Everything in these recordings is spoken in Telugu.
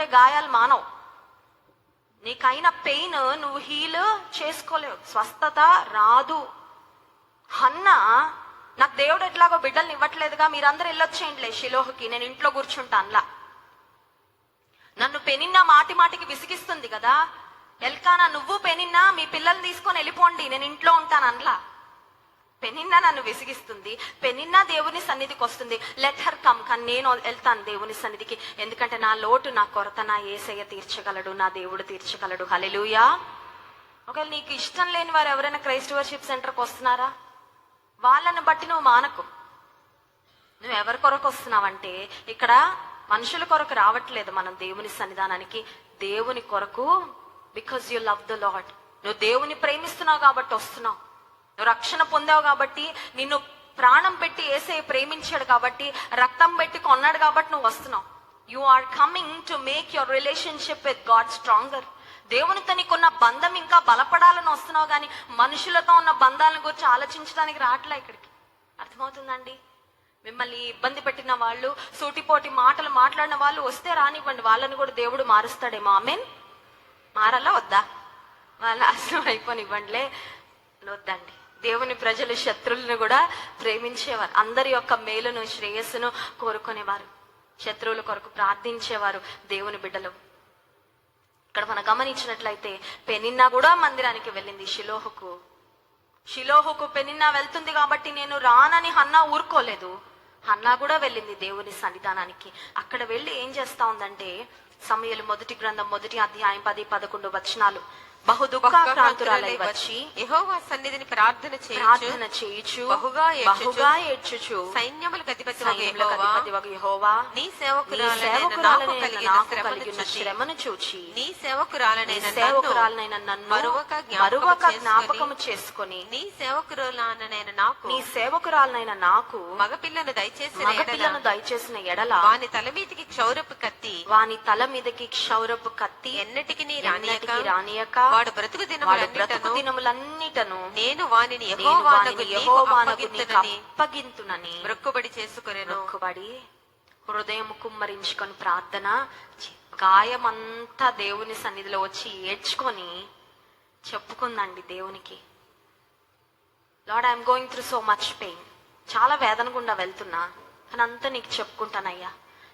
ఉంటే గాయాలు మానవు. నీకైన పెయిన్ నువ్వు హీల్ చేసుకోలేవు. స్వస్థత రాదు. అన్నా నాకు దేవుడు ఎట్లాగో బిడ్డల్ని ఇవ్వట్లేదుగా మీరందరూ వెళ్ళొచ్చేయండిలే షిలోహకి నేను ఇంట్లో కూర్చుంటానులా. నన్ను పెనిన్నా మాటి మాటికి విసిగిస్తుంది కదా. ఎల్కానా నువ్వు పెనిన్నా మీ పిల్లల్ని తీసుకొని వెళ్ళిపోండి నేను ఇంట్లో ఉంటాను పెనిన్నా నన్ను విసిగిస్తుంది పెనిన్నా దేవుని సన్నిధికి వస్తుంది. లెట్ హర్ కమ్ కానీ నేను వెళ్తాను దేవుని సన్నిధికి. ఎందుకంటే నా లోటు నా కొరత నా ఏసయ్య తీర్చగలడు నా దేవుడు తీర్చగలడు. హలెలుయా ఒకవేళ నీకు ఇష్టం లేని వారు ఎవరైనా క్రైస్ట్ వర్షిప్ సెంటర్కి వస్తున్నారా? వాళ్ళని బట్టి నువ్వు మానకు. నువ్వు ఎవరి కొరకు వస్తున్నావంటే ఇక్కడ మనుషుల కొరకు రావట్లేదు మనం దేవుని సన్నిధానానికి. దేవుని కొరకు because you love the Lord నువ్వు దేవుని ప్రేమిస్తున్నావు కాబట్టి వస్తున్నావు. నువ్వు రక్షణ పొందావు కాబట్టి నిన్ను ప్రాణం పెట్టి ఏసే ప్రేమించాడు కాబట్టి రక్తం పెట్టి కొన్నాడు కాబట్టి నువ్వు వస్తున్నావు. You are coming to make your relationship with God stronger దేవునితో నీకున్న బంధం ఇంకా బలపడాలని వస్తున్నావు కానీ మనుషులతో ఉన్న బంధాలను గురించి ఆలోచించడానికి రావట్లే ఇక్కడికి? అర్థమవుతుందండి? మిమ్మల్ని ఇబ్బంది పెట్టిన వాళ్ళు సూటిపోటి మాటలు మాట్లాడిన వాళ్ళు వస్తే రానివ్వండి. వాళ్ళని కూడా దేవుడు మారుస్తాడేమో. ఆమెన్ మారాలా వద్దా? వాళ్ళ అసలు అయిపోనివ్వండిలే. వద్దండి. దేవుని ప్రజలు శత్రువులను కూడా ప్రేమించేవారు. అందరి యొక్క మేలును శ్రేయస్సును కోరుకునేవారు. శత్రువుల కొరకు ప్రార్థించేవారు దేవుని బిడ్డలు. ఇక్కడ మనం గమనించినట్లయితే పెనిన్నా కూడా మందిరానికి వెళ్ళింది శిలోహకు శిలోహకు పెనిన్నా వెళ్తుంది కాబట్టి నేను రానని హన్నా ఊరుకోలేదు. హన్నా కూడా వెళ్ళింది దేవుని సన్నిధానానికి. అక్కడ వెళ్ళి ఏం చేస్తా ఉందంటే సమయలు మొదటి గ్రంథం మొదటి అధ్యాయం పది పదకొండు వచనాలు. బహు దుఃఖాక్రాంతురాలై వచ్చి యెహోవా సన్నిధిని ప్రార్థన చేయుచు ప్రార్థన చేయుచు బహుగా బహుగా ఏడ్చుచు సైన్యములకు అధిపతి యెహోవా నీ నీ సేవకురాలనైన నాకు సేవకురాలనైన కలిగిన నాకు శ్రమను చూచి నీ సేవకురాలనైన సేవకురాలనైన నన్ను జ్ఞాపకము చేసుకొని నీ సేవకురాలనైన నాకు నీ సేవకురాలనైన నాకు మగపిల్లను దయచేసిన మగపిల్లను దయచేసిన ఎడల వాని తల మీదికి క్షౌరపు కత్తి వాని తల మీదకి క్షౌరపు కత్తి ఎన్నటికి నీ ఎన్నటికీ రానియక రానియక వాడు బ్రతుకు వాడు బ్రతుకు దినములన్నిటను నేను వానిని యెహోవానకు యెహోవానకు అప్పగింతునని మొక్కుబడి చేసుకొనెను. మొక్కుబడి హృదయం కుమ్మరించుకొని ప్రార్థన గాయమంతా దేవుని సన్నిధిలో వచ్చి ఏడ్చుకొని చెప్పుకుందండి దేవునికి. Lord I'm going through so much pain చాలా వేదన గుండా వెళ్తున్నా అని అంతా నీకు చెప్పుకుంటానయ్యా.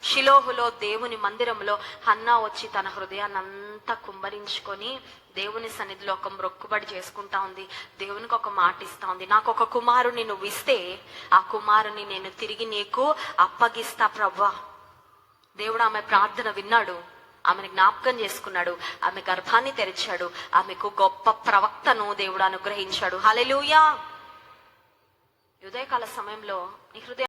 షిలోహులో దేవుని మందిరంలో హన్నా వచ్చి తన హృదయాన్ని అంతా కుమ్మరించుకొని దేవుని సన్నిధిలో ఒక మొక్కుబడి చేసుకుంటా ఉంది. దేవునికి ఒక మాట ఇస్తా ఉంది. నాకు ఒక కుమారుని నువ్వు ఇస్తే ఆ కుమారుని నేను తిరిగి నీకు అప్పగిస్తా ప్రవ్వా. దేవుడు ఆమె ప్రార్థన విన్నాడు. ఆమెను జ్ఞాపకం చేసుకున్నాడు. ఆమె గర్భాన్ని తెరిచాడు. ఆమెకు గొప్ప ప్రవక్తను దేవుడు అనుగ్రహించాడు. హలెలుయా ఉదయకాల సమయంలో నీ హృదయం